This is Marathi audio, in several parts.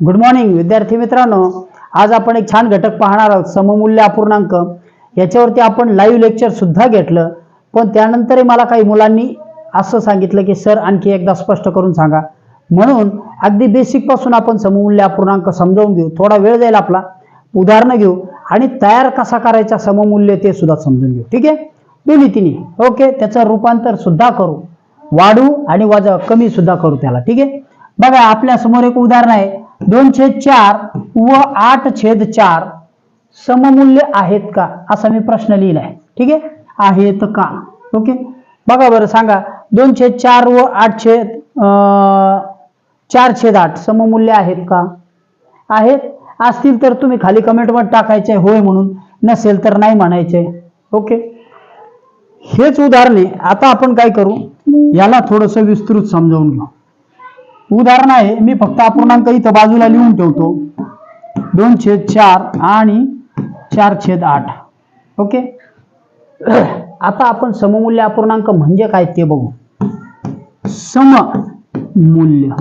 गुड मॉर्निंग विद्यार्थी मित्रांनो. आज आपण एक छान घटक पाहणार आहोत सममूल्य अपूर्णांक. याच्यावरती आपण लाईव्ह लेक्चर सुद्धा घेतलं पण त्यानंतरही मला काही मुलांनी असं सांगितलं की सर आणखी एकदा स्पष्ट करून सांगा. म्हणून अगदी बेसिकपासून आपण सममूल्य अपूर्णांक समजावून घेऊ. थोडा वेळ जाईल आपला. उदाहरणं घेऊ आणि तयार कसा करायचा सममूल्य ते सुद्धा समजून घेऊ. ठीक आहे? दोन्ही तिन्ही. ओके? त्याचं रूपांतर सुद्धा करू. वाढू आणि वजा कमी सुद्धा करू त्याला. ठीक आहे? बघा आपल्यासमोर एक उदाहरण आहे. दोन छेद चार व आठ छेद चार सममूल्य आहेत का? असा मी प्रश्न लिहिलाय. ठीक आहे? आहेत का? ओके? बघा बरं सांगा. दोन छेद चार व आठ छेद अं, चार छेद आठ सममूल्य आहेत का? आहेत. असतील तर तुम्ही खाली कमेंटवर टाकायचे होय म्हणून. नसेल तर नाही म्हणायचे. ओके? हेच उदाहरणे. आता आपण काय करू? याला थोडस विस्तृत समजावून घेऊ. उदाहरण आहे मी फक्त अपूर्णांक इथं बाजूला लिहून ठेवतो. दोन छेद चार आणि चार छेद आठ. ओके? आता आपण सममूल्य अपूर्णांक म्हणजे काय ते बघू. सममूल्य.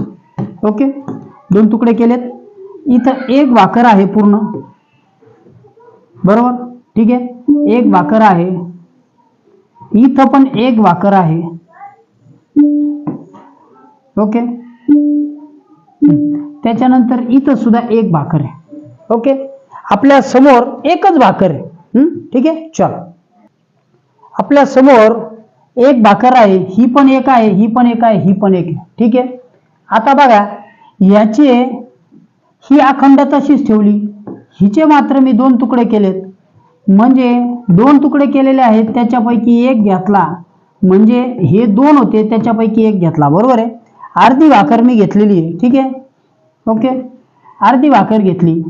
ओके? दोन तुकडे केलेत. इथं एक भाकर आहे पूर्ण. बरोबर? ठीक आहे? एक भाकर आहे. इथं पण एक भाकर आहे. ओके? त्याच्यानंतर इथं सुद्धा एक भाकर आहे. ओके आपल्यासमोर एकच भाकर आहे. ठीक आहे? चल. आपल्यासमोर एक भाकर आहे ही पण एक आहे ही पण एक आहे ही पण एक आहे. ठीक आहे? आता बघा याचे ही अखंड तशीच ठेवली. हिचे मात्र मी दोन तुकडे केलेत. म्हणजे दोन तुकडे केलेले आहेत त्याच्यापैकी एक घेतला. म्हणजे हे दोन होते त्याच्यापैकी एक घेतला. बरोबर आहे? आरती भाकर मी घेतलेली आहे. ठीक आहे? ओके आरती भाकर घेतली.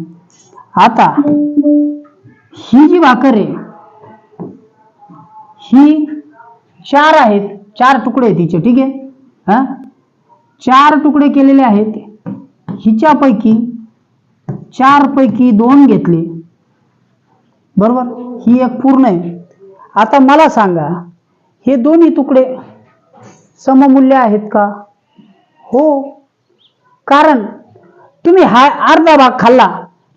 आता ही जी वाकर आहे ही चार आहेत. चार तुकडे तिचे ठीक आहे? हा? चार तुकडे केलेले आहेत. हिच्यापैकी चार पैकी दोन घेतले. बरोबर? ही एक पूर्ण आहे. आता मला सांगा हे दोन्ही तुकडे सममूल्य आहेत का? हो. कारण तुम्ही हा अर्धा भाग खाल्ला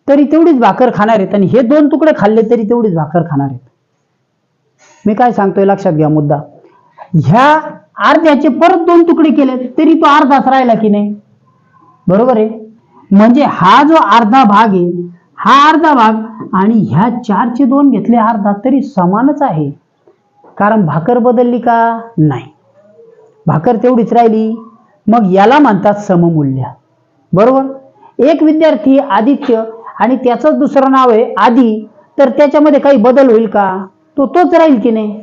तरी तेवढीच भाकर खाणार आहेत आणि हे दोन तुकडे खाल्ले तरी तेवढीच भाकर खाणार आहेत. मी काय सांगतोय लक्षात घ्या मुद्दा. ह्या अर्ध्याचे परत दोन तुकडे केले तरी तो अर्धाच राहिला की नाही? बरोबर आहे? म्हणजे हा जो अर्धा भाग आहे हा अर्धा भाग आणि ह्या चारचे दोन घेतले अर्धा तरी समानच आहे. कारण भाकर बदलली का? नाही. भाकर तेवढीच राहिली. मग याला म्हणतात सममूल्य. बरोबर? एक विद्यार्थी आदित्य आणि त्याचंच दुसरं नाव आहे आदी. तर त्याच्यामध्ये काही बदल होईल का? तो तोच राहील की नाही?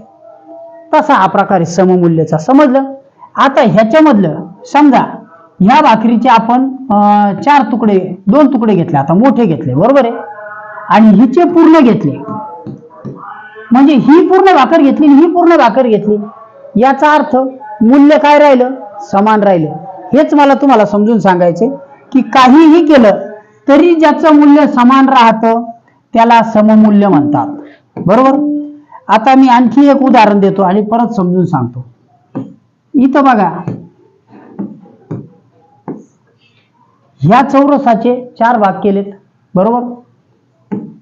तसा हा प्रकार सममूल्याचा. समजलं? आता ह्याच्यामधलं समजा ह्या भाकरीचे आपण अं, चार तुकडे दोन तुकडे घेतले आता मोठे घेतले बरोबर आहे? आणि हिचे पूर्ण घेतले. म्हणजे ही पूर्ण भाकर घेतली ही पूर्ण भाकर घेतली. याचा अर्थ मूल्य काय राहिलं? समान राहिले. हेच मला तुम्हाला समजून सांगायचे की काहीही केलं तरी ज्याचं मूल्य समान राहतं त्याला सममूल्य म्हणतात. बरोबर? आता मी आणखी एक उदाहरण देतो आणि परत समजून सांगतो. इथं बघा. ह्या चौरसाचे चार भाग केलेत. बरोबर?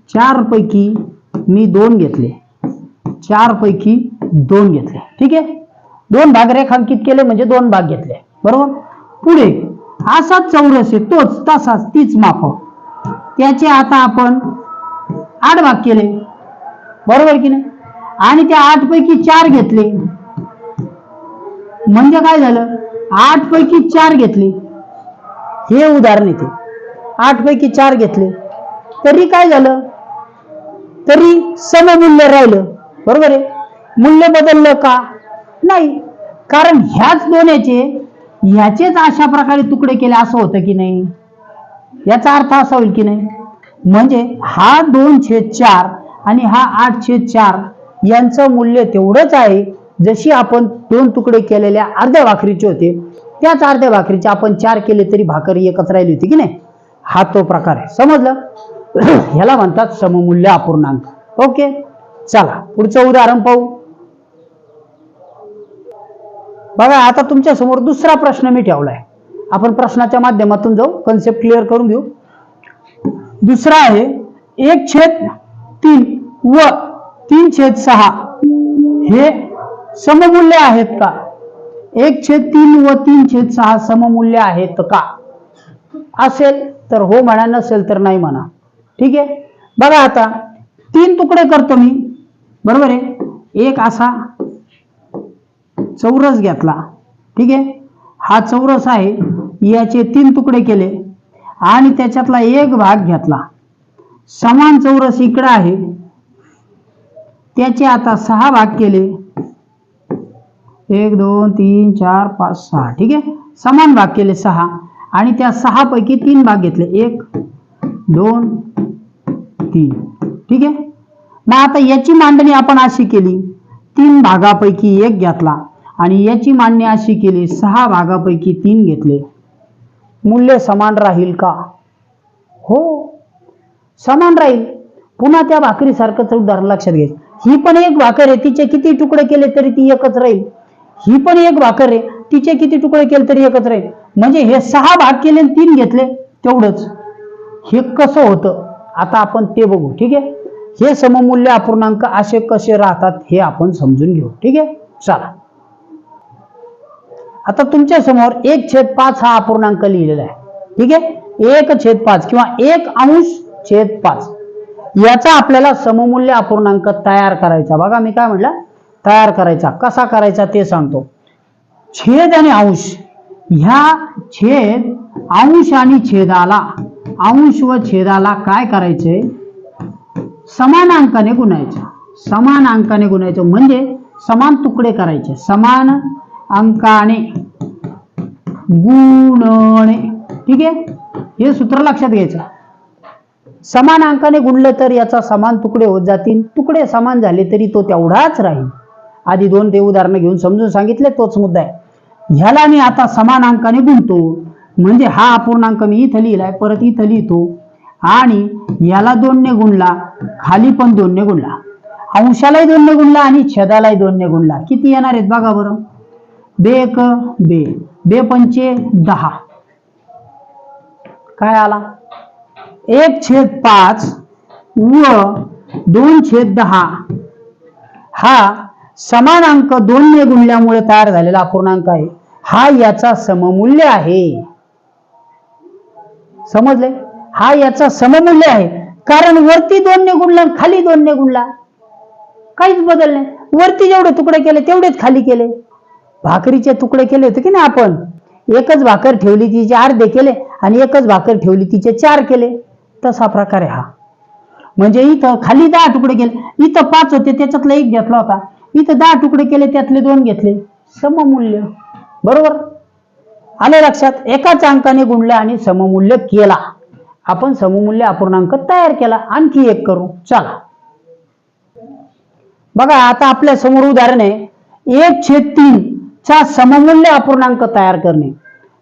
चार पैकी मी दोन घेतले. चार पैकी दोन घेतले. ठीक आहे? दोन भाग रेखांकित केले म्हणजे दोन भाग घेतले. बरोबर? पुढे असाच चौरस आहे तोच तसाच तीच माप त्याचे आता आपण आठ भाग केले. बरोबर की नाही? आणि त्या आठ पैकी चार घेतले. म्हणजे काय झालं? आठ पैकी चार घेतले. हे उदाहरण येते आठ पैकी चार घेतले. तरी काय झालं? तरी सममूल्य राहिलं. बरोबर आहे? मूल्य बदललं का? नाही. कारण ह्याच दोन्याचे ह्याचेच अशा प्रकारे तुकडे केले असं होतं की नाही? याचा अर्थ असा होईल की नाही? म्हणजे हा दोन छेद चार आणि हा आठ छेद चार यांचं मूल्य तेवढंच आहे जशी आपण दोन तुकडे केलेल्या अर्ध्या भाकरीचे होते त्याच अर्ध्या भाकरीचे आपण चार केले तरी भाकरी एकच राहिली होती की नाही? हा तो प्रकार आहे. समजलं? ह्याला म्हणतात सममूल्य अपूर्णांक. ओके? चला पुढचं उदाहरण पाहू. बघा आता तुमच्यासमोर दुसरा प्रश्न मी ठेवलाय. आपण प्रश्नाच्या माध्यमातून जाऊ कन्सेप्ट क्लिअर करून घेऊ. दुसरा आहे एक छेद तीन व तीन छेद सहा हे सममूल्य आहेत का? एक छेद तीन व तीन छेद सहा सममूल्य आहेत का? असेल तर हो म्हणा नसेल तर नाही म्हणा. ठीक आहे? बघा आता तीन तुकडे करतो मी. बरोबर आहे? एक असा चौरस घेतला. ठीक आहे? हा चौरस आहे याचे तीन तुकडे केले आणि त्याच्यातला एक भाग घेतला. समान चौरस इकडे आहे. त्याचे आता सहा भाग केले. एक दोन तीन चार पाच सहा. ठीक आहे? समान भाग केले सहा. आणि त्या सहा पैकी तीन भाग घेतले. एक दोन तीन. ठीक आहे? मग आता याची मांडणी आपण अशी केली. तीन भागापैकी एक घेतला. आणि याची मांडणी अशी केली सहा भागापैकी तीन घेतले. मूल्य समान राहील का? हो समान राहील. पुन्हा त्या भाकरीसारखंच उदाहरण लक्षात घ्यायचं ही पण एक भाकर आहे तिचे किती तुकडे केले तरी ती एकच राहील. ही पण एक भाकर आहे तिचे किती तुकडे केले तरी एकच राहील. म्हणजे हे सहा भाग केले आणि तीन घेतले तेवढंच. हे कसं होतं? आता आपण ते बघू ठीक आहे? हे सममूल्य अपूर्णांक असे कसे राहतात हे आपण समजून घेऊ ठीक आहे? चला. आता तुमच्यासमोर एक छेद पाच हा अपूर्णांक लिहिलेला आहे. ठीक आहे? एक छेद पाच किंवा एक अंश छेद पाच. याचा आपल्याला सममूल्य अपूर्णांक तयार करायचा. बघा मी काय म्हटलं? तयार करायचा. कसा करायचा ते सांगतो. छेद आणि अंश. ह्या छेद अंश आणि छेदाला अंश व छेदाला काय करायचे? समान अंकाने गुणायचं. समान अंकाने गुणायचं म्हणजे समान तुकडे करायचे. समान अंकाने गुणणे ठीक आहे? हे सूत्र लक्षात घ्यायचं. समान अंकाने गुणलं तर याचा समान तुकडे होत जातील. तुकडे समान झाले तरी तो तेवढाच राहील. आधी दोन ते उदाहरणं घेऊन समजून सांगितले तोच मुद्दा आहे. ह्याला मी आता समान अंकाने गुणतो. म्हणजे हा अपूर्णांक मी इथं लिहिलाय परत इथं लिहितो. आणि याला दोनने गुणला खाली पण दोनने गुणला. अंशालाही दोनने गुणला आणि छेदालाही दोनने गुणला. किती येणार आहेत बघा बरं. बे एक बे बे पंचे दहा. काय आला? एक छेद पाच व दोन छेद दहा. हा समान अंक दोनने गुणल्यामुळे तयार झालेला अपूर्णांक आहे. हा याचा सममूल्य आहे. समजले? हा याचा सममूल्य आहे. कारण वरती दोनने गुणला खाली दोनने गुणला. काहीच बदल नाही. वरती जेवढे तुकडे केले तेवढेच खाली केले. भाकरीचे तुकडे केले होते की नाही आपण? एकच भाकर ठेवली तिचे अर्धे केले आणि एकच भाकर ठेवली तिचे चार केले. तसा प्रकार आहे हा. म्हणजे इथं खाली दहा तुकडे केले. इथं पाच होते त्याच्यातला एक घेतला होता. इथं दहा तुकडे केले त्यातले दोन घेतले. सममूल्य. बरोबर? आले लक्षात? एकाच अंकाने गुणले आणि सममूल्य केला. आपण सममूल्य अपूर्णांक तयार केला. आणखी एक करू. चला. बघा आता आपल्यासमोर उदाहरण आहे. एक छेद तीन. चा सममूल्य अपूर्णांक तयार करणे.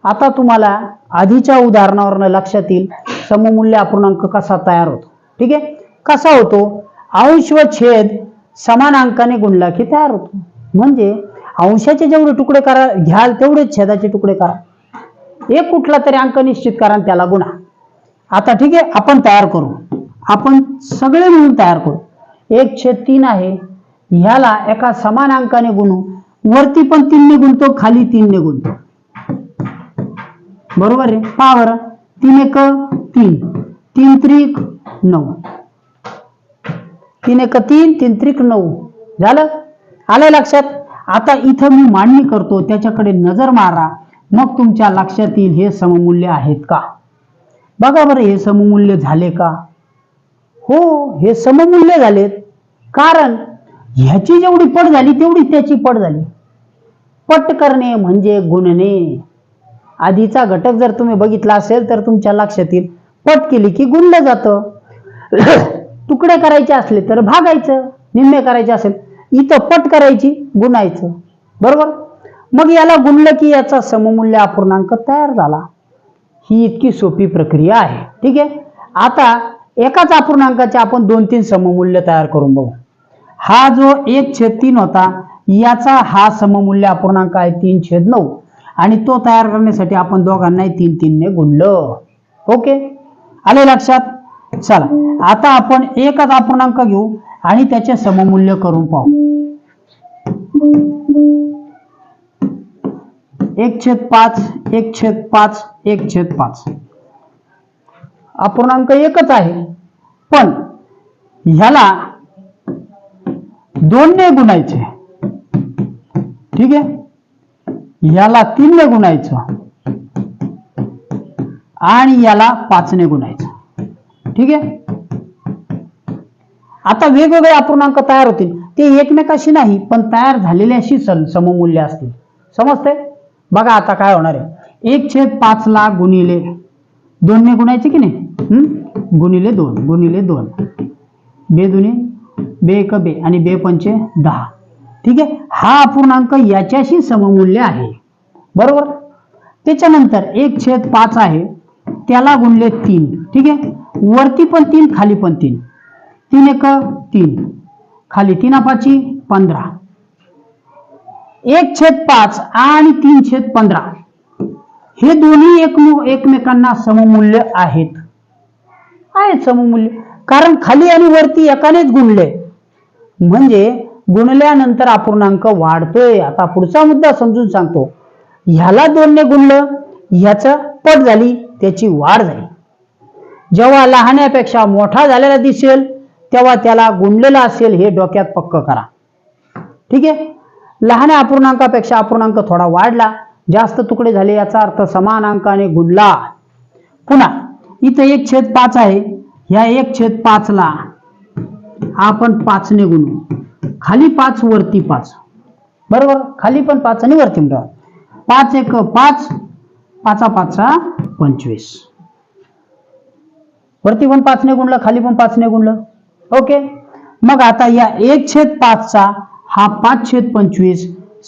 आता तुम्हाला आधीच्या उदाहरणावरनं लक्षात येईल सममूल्य अपूर्णांक कसा तयार होतो. ठीक आहे? कसा होतो? अंश व छेद समान अंकाने गुणला की तयार होतो. म्हणजे अंशाचे जेवढे तुकडे करा घ्याल तेवढेच छेदाचे तुकडे करा. एक कुठला तरी अंक निश्चित करा आणि त्याला गुणा. आता ठीक आहे आपण तयार करू. आपण सगळे मिळून तयार करू. एक छेद तीन आहे. ह्याला एका समान अंकाने गुणू. वरती पण तीनने गुणतो खाली तीनने गुणतो बरोबर आहे? पावर तीन एक तीन. तीन त्रिक नऊ. तीन एक तीन. तीन त्रिक नऊ. झालं? आलं लक्षात? आता इथं मी मांडणी करतो त्याच्याकडे नजर मारा. मग तुमच्या लक्षात येईल हे सममूल्य आहेत का? बघा बरं हे सममूल्य झाले का? हो हे सममूल्य झालेत. कारण ह्याची जेवढी पट झाली तेवढी त्याची पट झाली. पट करणे म्हणजे गुणणे. आधीचा घटक जर तुम्ही बघितला असेल तर तुमच्या लक्षात येईल पट केली की गुणलं जातं. तुकडे करायचे असले तर भागायचं निम्मे करायचे असेल इथं पट करायची गुणायचं. बरोबर? मग याला गुणलं की याचा सममूल्य अपूर्णांक तयार झाला. ही इतकी सोपी प्रक्रिया आहे. ठीक आहे? आता एकाच अपूर्णांकाचे आपण दोन तीन सममूल्य तयार करून बघू. हा जो एक छेद तीन होता याचा हा सममूल्य अपूर्णांक आहे तीन छेद नऊ. आणि तो तयार करण्यासाठी आपण दोघांनाही तीन तीनने गुणलं. ओके? आले लक्षात? चला. आता आपण एकच अपूर्णांक घेऊ आणि त्याचे सममूल्य करून पाहू. एक छेद पाच एक छेद पाच एक छेद पाच. अपूर्णांक एकच आहे. पण ह्याला दोनने गुणायचे. ठीक आहे? याला तीनने गुणायचं. आणि याला पाचने गुणायचं. ठीक आहे? आता वेगवेगळे अपूर्णांक तयार होतील. ते एकमेकाशी नाही पण तयार झालेले अशी सममूल्य असतील. समजते बघा आता काय होणार आहे. एक छेद पाच ला गुणिले दोनने गुणायचे की नाही? गुणिले दोन गुणिले दोन. बे दुने बे एक बे. आणि बे पंचे दहा. ठीक आहे? हा अपूर्णांक याच्याशी सममूल्य आहे. बरोबर? त्याच्यानंतर एक छेद पाच आहे. त्याला गुणले तीन. ठीक आहे? वरती पण तीन खाली पण तीन. तीन एक तीन. खाली तीन अपाची पंधरा. एक छेद पाच आणि तीन छेद पंधरा. हे दोन्ही एक एकमेकांना सममूल्य आहेत. आहेत सममूल्य. कारण खाली आणि वरती एकानेच गुणले. म्हणजे गुणल्यानंतर अपूर्णांक वाढतोय. आता पुढचा मुद्दा समजून सांगतो. ह्याला दोनने गुणलं ह्याचं पट झाली त्याची वाढ झाली. जेव्हा लहान्यापेक्षा मोठा झालेला दिसेल तेव्हा त्याला गुणलेला असेल हे डोक्यात पक्क करा. ठीक आहे? लहान अपूर्णांकापेक्षा अपूर्णांक थोडा वाढला जास्त तुकडे झाले याचा अर्थ समान अंकाने गुणला. पुन्हा इथं एक छेद पाच आहे. ह्या एक छेद पाचला. आपण पाचने गुणू. खाली पाच वरती पाच. बरोबर? खाली पण पाच आणि वरती पण पाच. पाच एक पाच. पाचा पाचा पंचवीस. वरती पण पाचने गुणलं खाली पण पाचने गुणलं ओके? मग आता या एक छेद पाचचा हा पाच छेद पंचवीस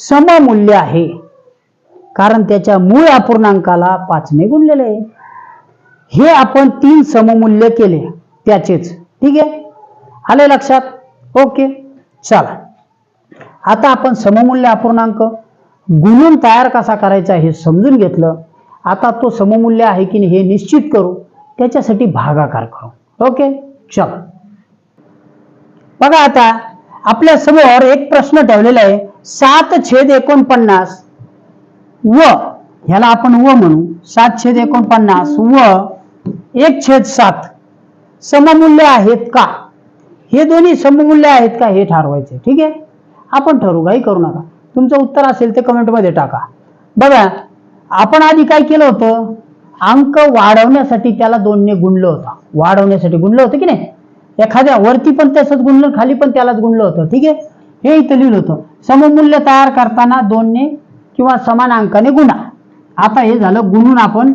सममूल्य आहे. कारण त्याच्या मूळ अपूर्णांकाला पाचने गुणलेले आहे. हे आपण तीन सममूल्य केले त्याचेच. ठीक आहे? आले लक्षात? ओके. चला. आता आपण सममूल्य अपूर्णांक गुणून तयार कसा करायचा हे समजून घेतलं. आता तो सममूल्य आहे की नाही हे निश्चित करू. त्याच्यासाठी भागाकार करू. ओके? चल. बघा आता आपल्यासमोर एक प्रश्न ठेवलेला आहे. सात छेद एकोणपन्नास व ह्याला आपण व म्हणू. सात छेद एकोणपन्नास व एक छेद सात. सममूल्य आहेत का? हे दोन्ही सममूल्य आहेत का हे ठरवायचे? ठीक आहे? आपण ठरवू काही करू नका. तुमचं उत्तर असेल ते कमेंटमध्ये टाका. बघा आपण आधी काय केलं होतं? अंक वाढवण्यासाठी त्याला दोनने गुणलं होतं. वाढवण्यासाठी गुणलं होतं की नाही? एखाद्या वरती पण तसंच गुणलं खाली पण त्यालाच गुणलं होतं. ठीक आहे? हे इथं लिहिलं होतं. सममूल्य तयार करताना दोनने किंवा समान अंकाने गुणा. आता हे झालं गुणून आपण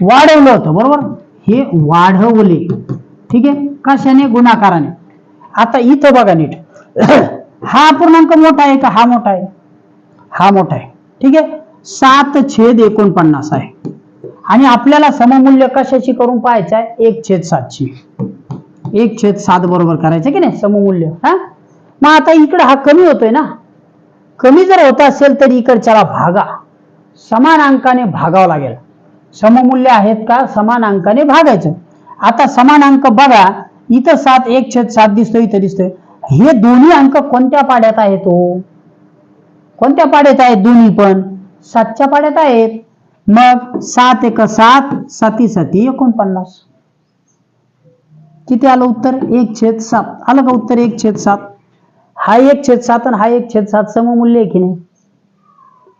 वाढवलं होतं बरोबर? हे वाढवले. ठीक आहे? कशाने गुणाकाराने. आता इथं बघा नीट. हा पूर्णांक मोठा आहे का? हा मोठा आहे. हा मोठा आहे. ठीक आहे? सात छेद एकोणपन्नास आहे. आणि आपल्याला सममूल्य कशाची करून पाहायचं आहे? एक छेद सातची. एक छेद सात बरोबर करायचं की नाही? सममूल्य. हा? मग आता इकडे हा कमी होतोय ना? कमी जर होत असेल तर इकडच्याला भागा. समान अंकाने भागावं लागेल. सममूल्य आहेत का? समान अंकाने भागायचं. आता समान अंक बघा. इथं सात एक छेद सात दिसतोय इथं दिसतोय. हे दोन्ही अंक कोणत्या पाड्यात आहेत तो कोणत्या पाड्यात आहेत दोन्ही पण? सातच्या पाड्यात आहेत. मग सात एक सात साती साती एकोणपन्नास. किती आलं उत्तर? एक छेद सात. आलं का उत्तर? एक छेद सात. हा एक छेद सात आणि हा एक छेद सात सममूल्य आहे की नाही?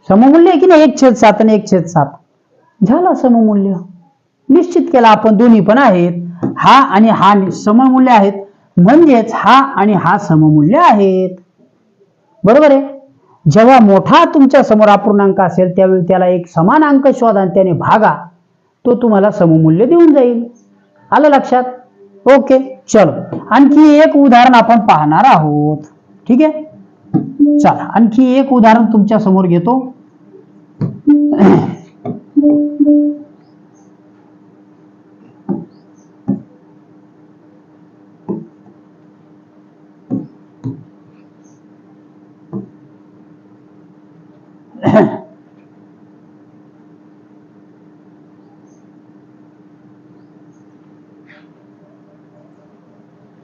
सममूल्य आहे की नाही? एक छेद सात आणि एक छेद सात. झाला सममूल्य. निश्चित केला आपण दोन्ही पण आहेत. हा आणि हा सममूल्य आहेत. म्हणजेच हा आणि हा सममूल्य आहेत. बरोबर आहे? जेव्हा मोठा तुमच्यासमोर अपूर्णांक असेल त्यावेळी त्याला एक समान अंक शोधा आणि त्याने भागा. तो तुम्हाला सममूल्य देऊन जाईल. आलं लक्षात? ओके चलो. आणखी एक उदाहरण आपण पाहणार आहोत. ठीक आहे? चला आणखी एक उदाहरण तुमच्यासमोर घेतो.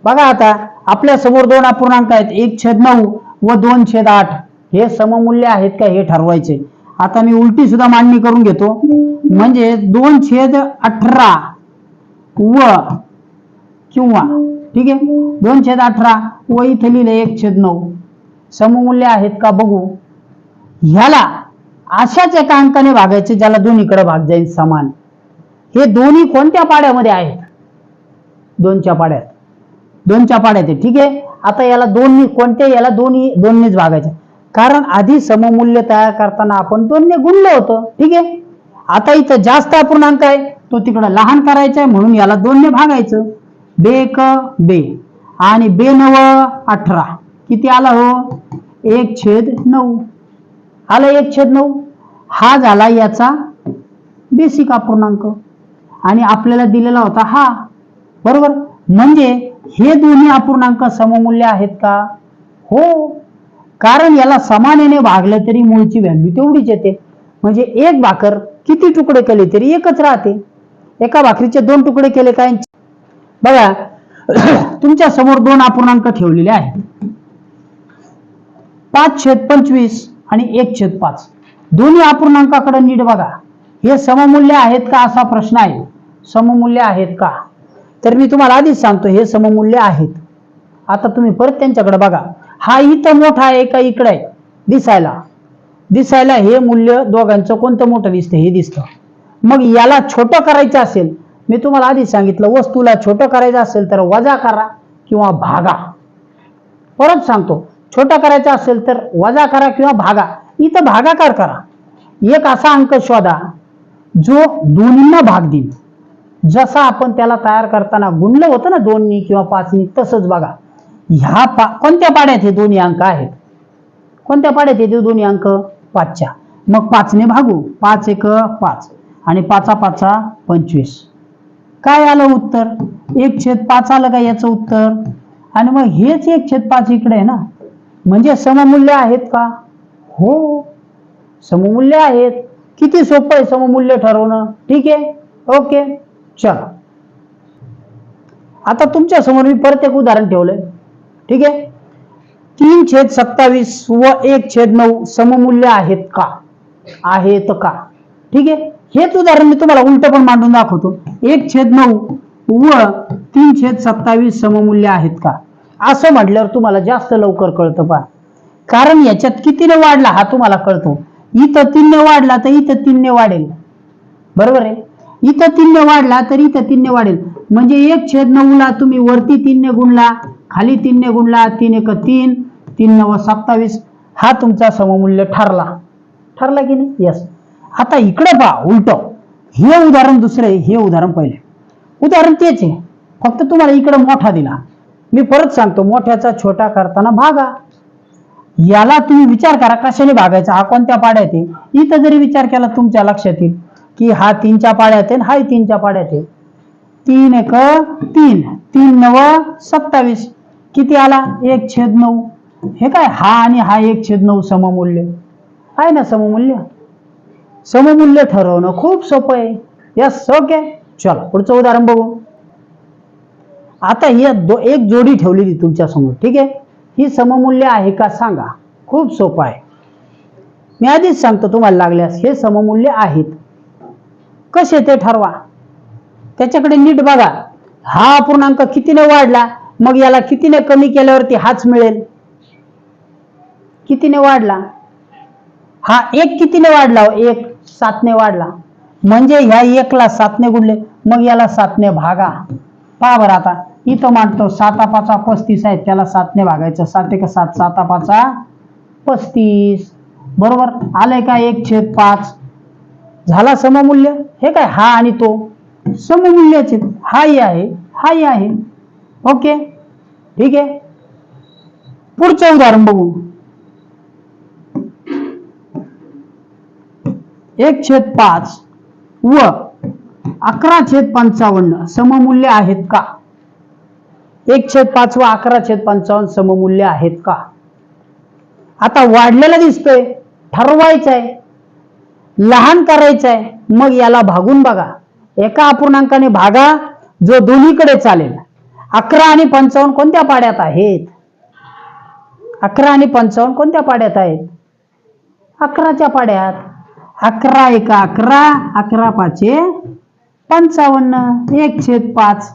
बघा आता आपल्यासमोर दोन अपूर्णांक आहेत. एक छेद नऊ व दोन छेद आठ. हे सममूल्य आहेत का हे ठरवायचे. आता मी उलटी सुद्धा मांडणी करून घेतो. म्हणजे दोन छेद अठरा व किंवा ठीक आहे? दोन छेद अठरा व इथे लिहिले एक छेद नऊ. सममूल्य आहेत का बघू. ह्याला अशाच एका अंकाने भागायचे ज्याला दोन्हीकडे भाग जाईल समान. हे दोन्ही कोणत्या पाड्यामध्ये आहेत? दोनच्या पाड्यात. दोनच्या पाड्यात आहे ठीक आहे? आता याला दोन्ही कोणत्या याला दोन्ही दोननेच भागायचं. कारण आधी सममूल्य तयार करताना आपण दोनने गुणलं होतं. ठीक आहे? आता इथं जास्त अपूर्णांक आहे. तो तिकडं लहान करायचा आहे म्हणून याला दोनने भागायचं. बे क बे. आणि बे नव अठरा. किती आला हो? एक छेद नऊ. आला एक छेद नऊ? हा झाला याचा बेसिक अपूर्णांक. आणि आपल्याला दिलेला होता हा. बरोबर? म्हणजे हे दोन्ही अपूर्णांक सममूल्य आहेत का? हो. कारण याला समानेने भागलं तरी मूळची व्हॅल्यू तेवढीच येते. म्हणजे एक भाकर किती तुकडे केले तरी एकच राहते. एका भाकरीचे दोन तुकडे केले काय? बघा तुमच्यासमोर दोन अपूर्णांक ठेवलेले आहेत. पाच छेद पंचवीस आणि एक छेद पाच. दोन्ही अपूर्णांकाकडे नीट बघा. हे सममूल्य आहेत का? असा प्रश्न आहे. सममूल्य आहेत का? तर मी तुम्हाला आधीच सांगतो हे सममूल्य आहेत. आता तुम्ही परत त्यांच्याकडे बघा. हा इथं मोठा आहे का इकडे? आहे दिसायला. दिसायला हे मूल्य दोघांचं कोणतं मोठं दिसतं हे दिसतं. मग याला छोटं करायचं असेल मी तुम्हाला आधीच सांगितलं वस्तूला छोटं करायचं असेल तर वजा करा किंवा भागा. परत सांगतो छोटा करायचा असेल तर वजा करा किंवा भागा. इथं भागाकार करा. एक असा अंक शोधा जो दोन्हींना भाग देईल. जसा आपण त्याला तयार करताना गुणलं होतं ना दोननी किंवा पाचनी तसंच बघा. ह्या पा कोणत्या पाड्यात हे दोन्ही अंक आहेत? कोणत्या पाड्यात येते हो दोन्ही अंक? पाचच्या. मग पाचने भागू. पाच एक पाच. आणि पाचा पाचा पंचवीस. काय आलं उत्तर? एक छेद पाच आलं का याचं उत्तर? आणि मग हेच एक छेद पाच इकडे आहे ना. म्हणजे सममूल्य आहेत का? हो. सममूल्य आहेत. किती सोपं आहे सममूल्य ठरवणं. ठीक आहे? ओके. चला. आता तुमच्यासमोर मी परत एक उदाहरण ठेवलंय. ठीक आहे? तीन छेद सत्तावीस व एक छेद नऊ सममूल्य आहेत का? आहेत का? ठीक आहे? हेच उदाहरण मी तुम्हाला उलट पण मांडून दाखवतो. एक छेद नऊ व तीन छेद सत्तावीस सममूल्य आहेत का? असं म्हटल्यावर तुम्हाला जास्त लवकर कळतं पा कारण याच्यात कितीने वाढला हा तुम्हाला कळतो. इथं तीनने वाढला तर इथं तीनने वाढेल. बरोबर आहे? इथं तीनने वाढला तर इथं तीनने वाढेल. म्हणजे एक छेद नऊला तुम्ही वरती तीनने गुणला खाली तीनने गुणला तीन एक तीन तीन नव सत्तावीस. हा तुमचा सममूल्य ठरला. ठरला की नाही? यस आता इकडे पहा उलट. हे उदाहरण दुसरे हे उदाहरण पहिले. उदाहरण तेच आहे. फक्त तुम्हाला इकडे मोठा दिला. मी परत सांगतो मोठ्याचा छोटा करताना भागा. याला तुम्ही विचार करा कशाने भागायचा? हा कोणत्या पाड्यात आहे? इथं जरी विचार केला तुमच्या लक्षात येईल. की हा तीनच्या पाड्यात आहे हाही तीनच्या पाड्यात आहे. तीन एक तीन. तीन नव सत्तावीस. किती आला? एक छेद नऊ. हे काय? हा आणि हा एक छेद नऊ सममूल्य. आहे ना सममूल्य? सममूल्य ठरवणं खूप सोपं आहे. Yes okay. चला पुढचं उदाहरण बघू. आता ही दो एक जोडी ठेवलेली तुमच्यासमोर ठीक आहे? ही सममूल्य आहे का सांगा. खूप सोपं आहे. मी आधीच सांगतो तुम्हाला लागल्यास हे सममूल्य आहेत. कसे ते ठरवा? त्याच्याकडे नीट बघा. हा अपूर्णांक कितीने वाढला? मग याला कितीने कमी केल्यावरती हाच मिळेल? कितीने वाढला? हा एक कितीने वाढला हो? एक. सातने वाढला. म्हणजे ह्या एकला सातने गुणले. मग याला सातने भागा. पहा बरं आता. इथं मांडतो साता पाचा पस्तीस आहे. त्याला सातने भागायचं. सात एक सात साता पाचा पस्तीस. बरोबर? आलंय का एक छेद पाच? झाला सममूल्य? हे काय हा आणि तो? सममूल्याचे हाही आहे हाही आहे. ओके? ठीक आहे? पुढचं उदाहरण बघू. एक छेद पाच व अकरा छेद पंचावन्न सममूल्य आहेत का? एक छेद पाच व अकरा छेद पंचावन्न सममूल्य आहेत का? आता वाढलेला दिसतोय. ठरवायचं आहे लहान करायचं आहे मग याला भागून बघा. एका अपूर्णांकाने भागा जो दोन्हीकडे चालेल. अकरा आणि पंचावन्न कोणत्या पाड्यात आहेत? अकरा आणि पंचावन्न कोणत्या पाड्यात आहेत? अकराच्या पाड्यात. अकरा एका अकरा अकरा पाचे पंचावन्न एक छेद पाच.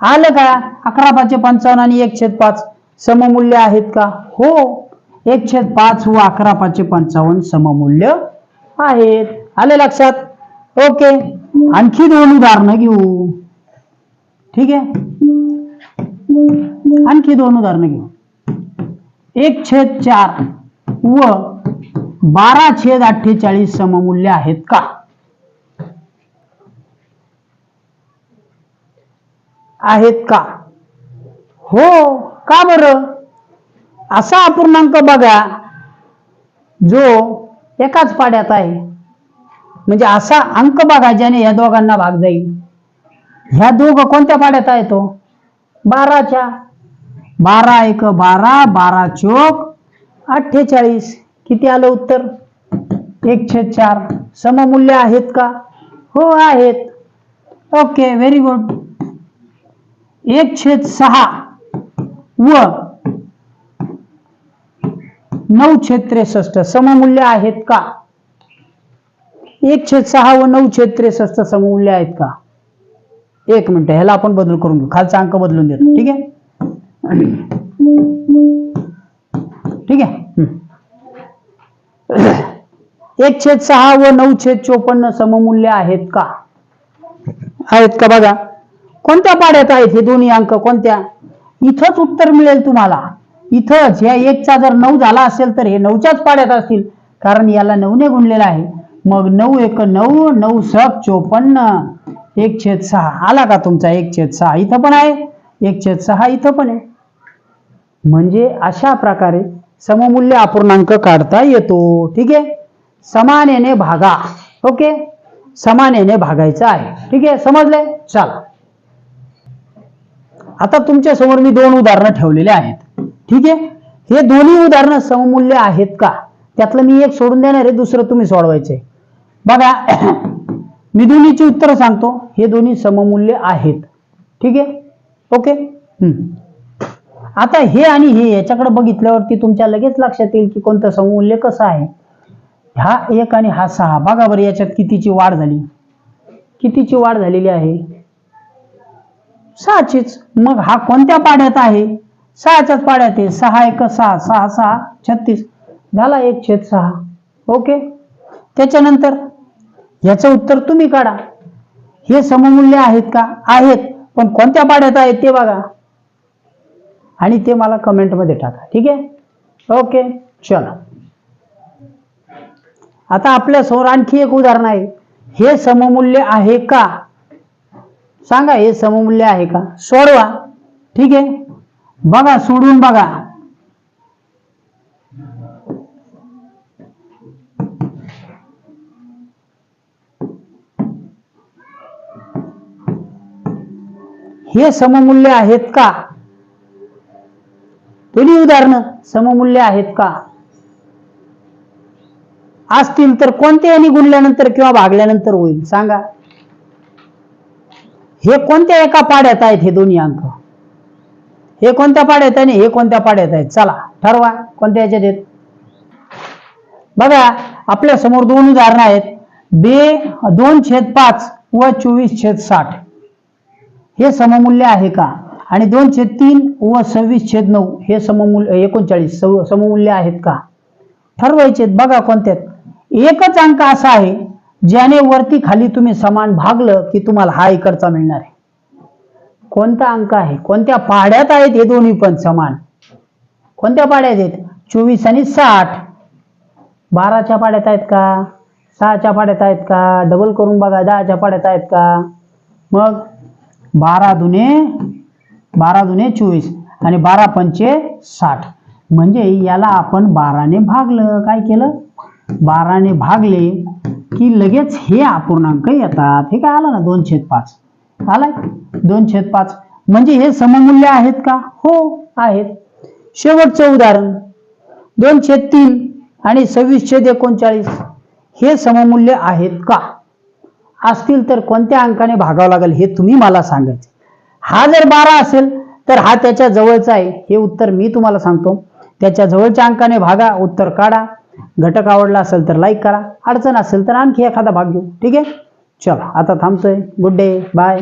आलं का? अकरा पाचे पंचावन्न आणि एक छेद पाच सममूल्य आहेत का? हो. एक छेद पाच व अकरा पाचे पंचावन्न सममूल्य आहेत. आले लक्षात? ओके आणखी दोन उदाहरणं घेऊ. ठीक आहे? आणखी दोन उदाहरणं घेऊ. एक छेद चार व बारा छेद अठ्ठेचाळीस सममूल्य आहेत का? आहेत का? हो का बरं? असा अपूर्णांक बघा जो एकाच पाड्यात आहे. म्हणजे असा अंक बघा ज्याने या दोघांना भाग जाईल. ह्या दोघ कोणत्या पाड्यात आहे तो? बाराच्या. बारा एक बारा बारा चोक अठ्ठेचाळीस. किती आलं उत्तर? एक छेद चार. सममूल्य आहेत का? हो आहेत. ओके व्हेरी गुड एक छेद सहा. व नऊ छेद त्रेसष्ट सममूल्य आहेत का? एक छेद सहा व नऊ छेद त्रेसष्ट सममूल्य आहेत का? एक मिनिट ह्याला आपण बदल करून घेऊ. खालचा अंक बदलून देतो. ठीक आहे? ठीक आहे? हम्म. एक छेद सहा व नऊ छेद चोपन्न सममूल्य आहेत का? आहेत का बघा. कोणत्या पाड्यात आहेत हे दोन्ही अंक? कोणत्या? इथंच उत्तर मिळेल तुम्हाला. इथंच या एकचा जर नऊ झाला असेल तर हे नऊच्याच पाड्यात असतील. कारण याला नऊने गुणलेला आहे. मग नऊ एक नऊ नऊ सक चोपन्न एक छेद सहा. आला का तुमचा एक छेद सहा? इथं पण आहे. एक छेद सहा इथं पण आहे. म्हणजे अशा प्रकारे सममूल्य अपूर्णांक काढता येतो. ठीक आहे? समानेने भागा. ओके? समानेने भागायचं आहे. ठीक आहे? समजले चला. आता तुमच्यासमोर मी दोन उदाहरणं ठेवलेले आहेत. ठीक आहे? हे दोन्ही उदाहरणं सममूल्य आहेत का? त्यातलं मी एक सोडून देणार आहे दुसरं तुम्ही सोडवायचंय. बघा मी दोन्हीची उत्तरं सांगतो. हे दोन्ही सममूल्य आहेत. ठीक आहे? ओके? हम्म. आता हे आणि हे याच्याकडे बघितल्यावरती तुमच्या लगेच लक्षात येईल की कोणतं सममूल्य कसं आहे. हा एक आणि हा सहा. बघा बरं याच्यात कितीची वाढ झाली? कितीची वाढ झालेली आहे? सहाचीच. मग हा कोणत्या पाड्यात आहे? सहाच्याच पाड्यात आहे. सहा एक सहा सहा सहा छत्तीस. झाला एक छेद सहा. ओके? त्याच्यानंतर याचं उत्तर तुम्ही काढा. हे सममूल्य आहेत का? आहेत. पण कोणत्या पाड्यात आहेत ते बघा. आणि ते मला कमेंटमध्ये टाका. ठीक आहे? ओके. चला. आता आपल्यासमोर आणखी एक उदाहरण आहे. हे सममूल्य आहे का? सांगा हे सममूल्य आहे का? सोडवा. ठीक आहे? बघा सोडून बघा. हे सममूल्य आहेत का? दोन्ही उदाहरणं सममूल्य आहेत का? असतील तर कोणत्या यांनी गुणल्यानंतर किंवा भागल्यानंतर होईल. सांगा. हे कोणत्या एका पाड्यात आहेत हे दोन्ही अंक? हे कोणत्या पाड्यात आहे आणि हे कोणत्या पाड्यात आहेत चला ठरवा कोणत्या याच्यात आहेत. बघा आपल्यासमोर दोन उदाहरणं आहेत. बे दोन छेद पाच व चोवीस छेद साठ. हे सममूल्य आहे का? आणि दोन छेद तीन व सव्वीस छेद नऊ हे सममूल्य एकोणचाळीस सममूल्य आहेत का? ठरवायचे बघा कोणत्यात. एकच अंक असा आहे ज्याने वरती खाली तुम्ही समान भागलं की तुम्हाला हा इकडचा मिळणार आहे. कोणता अंक आहे? कोणत्या पाड्यात आहेत हे दोन्ही पण समान. कोणत्या पाड्यात आहेत? चोवीस आणि साठ. बाराच्या पाड्यात आहेत का? सहाच्या पाड्यात आहेत का? डबल करून बघा दहाच्या पाड्यात आहेत का? मग बारा दुने बारा दुने चोवीस आणि बारा पंचे साठ. म्हणजे याला आपण बाराने भागलं. काय केलं? बाराने भागले की लगेच हे अपूर्णांक येतात. हे काय आलं ना? दोन छेद पाच. आलाय. दोन छेद पाच. म्हणजे हे सममूल्य आहेत का? हो आहेत. शेवटचं उदाहरण. दोन छेद तीन आणि सव्वीस छेद एकोणचाळीस हे सममूल्य आहेत का? असतील तर कोणत्या अंकाने भागावं लागेल हे तुम्ही मला सांगायचे. हा जर बारा असेल तर हा त्याच्या जवळचा आहे. हे उत्तर मी तुम्हाला सांगतो. त्याच्या जवळच्या अंकाने भागा उत्तर काढा. घटक आवडला असेल तर लाईक करा. अडचण असेल तर आणखी एखादा भाग घेऊ. ठीक आहे? चला आता थांबतोय. Good day bye